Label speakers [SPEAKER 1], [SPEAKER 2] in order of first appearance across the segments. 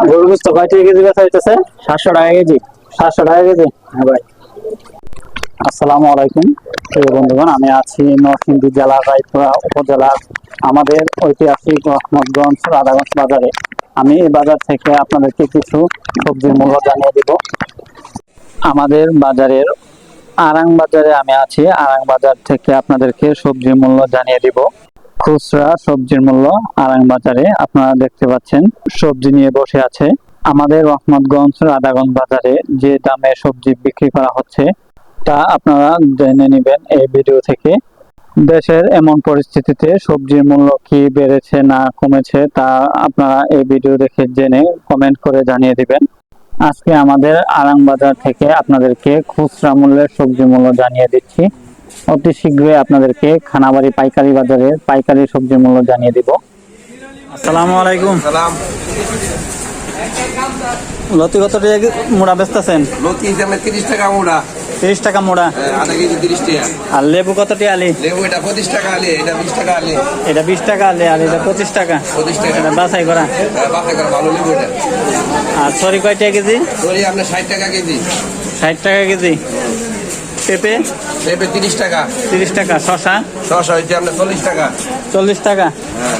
[SPEAKER 1] গরু গোস্ত কয় টাকা কেজি বেচা হইতেছে?
[SPEAKER 2] সাতশো টাকা কেজি।
[SPEAKER 1] সাতশো টাকা কেজি?
[SPEAKER 2] হ্যাঁ ভাই।
[SPEAKER 1] আসসালামু আলাইকুম। প্রিয় বন্ধুগণ আমি আছি নরসিংদী জেলার রায়পুরা উপজেলার আমাদের ঐতিহাসিক রহমতগঞ্জ রাধাগঞ্জ বাজারে। আমি এই বাজার থেকে আপনাদেরকে কিছু সবজির মূল্য জানিয়ে দিব। আমাদের বাজারের আরাং বাজারে আমি আছি। আরাং বাজার থেকে আপনাদেরকে সবজির মূল্য জানিয়ে দিব। খুচরা সবজির মূল্য আরাং বাজারে আপনারা দেখতে পাচ্ছেন, সবজি নিয়ে বসে আছে। আমাদের রহমতগঞ্জ রাধাগঞ্জ বাজারে যে দামে সবজি বিক্রি করা হচ্ছে, তা আপনারা জেনে নেবেন এই ভিডিও থেকে। দেশের এমন পরিস্থিতিতে সবজির মূল্য কি বেড়েছে না কমেছে, তা আপনারা এই ভিডিও দেখে জেনে কমেন্ট করে জানিয়ে দিবেন। আজকে আমাদের আরাং বাজার থেকে আপনাদেরকে খুচরা মূল্যের সবজি মূল্য জানিয়ে দিচ্ছি। অতি শীঘ্রই আপনাদেরকে খানাবাড়ি পাইকারি বাজারের পাইকারি সবজি মূল্য জানিয়ে দিব। আসসালামু আলাইকুম।
[SPEAKER 3] সালাম।
[SPEAKER 1] লতি কত টাকা মোড়া বেচতেছেন?
[SPEAKER 3] লতি হিসাবে তিরিশ টাকা মুড়া।
[SPEAKER 1] তিরিশ টাকা মোড়া।
[SPEAKER 3] আধা কেজি তিরিশ টাকা।
[SPEAKER 1] আর লেবু কত টাকা আলি?
[SPEAKER 3] লেবু এটা পঁচিশ টাকা আলে এটা বিশ টাকা আলে।
[SPEAKER 1] এটা বিশ টাকা আলি আর এটা পঁচিশ টাকা।
[SPEAKER 3] পঁচিশ টাকা।
[SPEAKER 1] এটা বাছাই করা।
[SPEAKER 3] বাসা করে ভালো লেবু এটা।
[SPEAKER 1] আর সরি কয় টাকা কেজি?
[SPEAKER 3] ধরি আপনার ষাট টাকা কেজি।
[SPEAKER 1] ষাট টাকা কেজি। পেঁপে?
[SPEAKER 3] লেবু তিরিশ টাকা।
[SPEAKER 1] তিরিশ টাকা। শশা
[SPEAKER 3] ছশো হচ্ছে আপনার চল্লিশ টাকা।
[SPEAKER 1] চল্লিশ টাকা?
[SPEAKER 3] হ্যাঁ।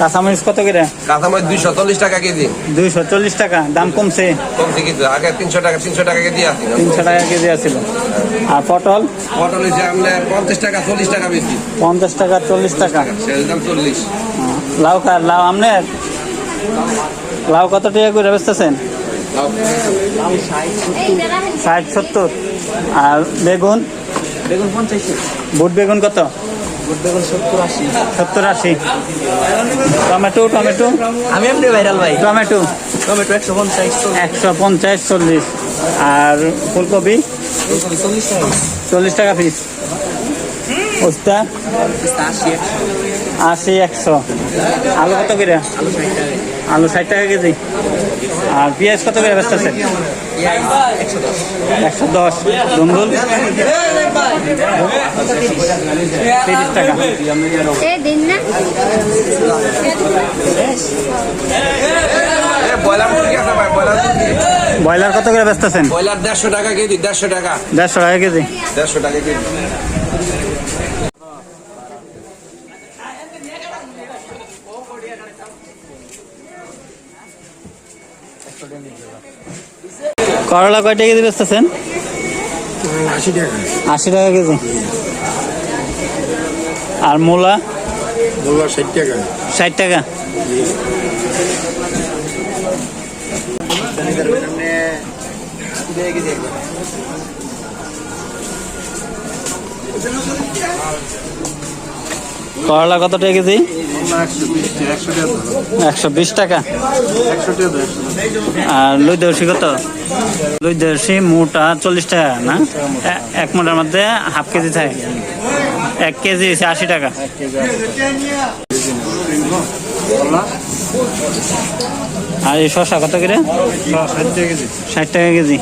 [SPEAKER 1] কাঁচামরিচ কত করে?
[SPEAKER 3] কাঁচামরিচ দুইশো চল্লিশ টাকা কেজি।
[SPEAKER 1] দুইশো চল্লিশ টাকা। দাম কমছে?
[SPEAKER 3] কমছে কিছু আগে তিনশো টাকা তিনশো টাকা কেজি আছে
[SPEAKER 1] তিনশো টাকা কেজি আছিল। আর পটল?
[SPEAKER 3] পটল হচ্ছে আপনার পঞ্চাশ টাকা চল্লিশ টাকা বেশি।
[SPEAKER 1] পঞ্চাশ টাকা চল্লিশ টাকা।
[SPEAKER 3] দাম চল্লিশ।
[SPEAKER 1] লাউ কার? লাউ আমনের লাউ কত টাকা করে বেচতেছেন? ষাট সত্তর। আর বেগুন?
[SPEAKER 2] বেগুন পঞ্চাশ।
[SPEAKER 1] বুট বেগুন কত?
[SPEAKER 2] সত্তর আশি।
[SPEAKER 1] Tomato tomato?
[SPEAKER 2] আমি এমনি ভাইরাল ভাই।
[SPEAKER 1] টমেটো?
[SPEAKER 2] টমেটো একশো পঞ্চাশ
[SPEAKER 1] একশো পঞ্চাশ চল্লিশ। আর ফুলকপি?
[SPEAKER 2] চল্লিশ টাকা।
[SPEAKER 1] পিস। উস্তা?
[SPEAKER 2] আশি
[SPEAKER 1] একশো। আলু কত করে?
[SPEAKER 2] আলু ষাট টাকা
[SPEAKER 1] কেজি। আর পেঁয়াজ কত করে
[SPEAKER 2] একশো দশ
[SPEAKER 1] একশো দশ। ধুন্দুল তিরিশ টাকা।
[SPEAKER 4] এই
[SPEAKER 3] ব্রয়লার
[SPEAKER 1] কত করে বেচতেছেন
[SPEAKER 3] ব্রয়লার দেড়শো টাকা কেজি দেড়শো টাকা।
[SPEAKER 1] দেড়শো টাকা কেজি।
[SPEAKER 3] দেড়শো টাকা কেজি।
[SPEAKER 1] করলা কয় টাকা কেজি বেচতেছেন?
[SPEAKER 5] আশি টাকা।
[SPEAKER 1] আশি টাকা কেজি। আর মূলা?
[SPEAKER 5] বললা ষাট টাকা।
[SPEAKER 1] ষাট টাকা। করলা কত টাকা কেজি? একশো বিশ টাকা। আর লুই দর্শি কত? লুই দর্শি মোটা চল্লিশ টাকা না? এক মোটার মধ্যে হাফ কেজি থাকে। এক কেজি আশি টাকা। আর এই শশা কত করে? ষাট টাকা কেজি।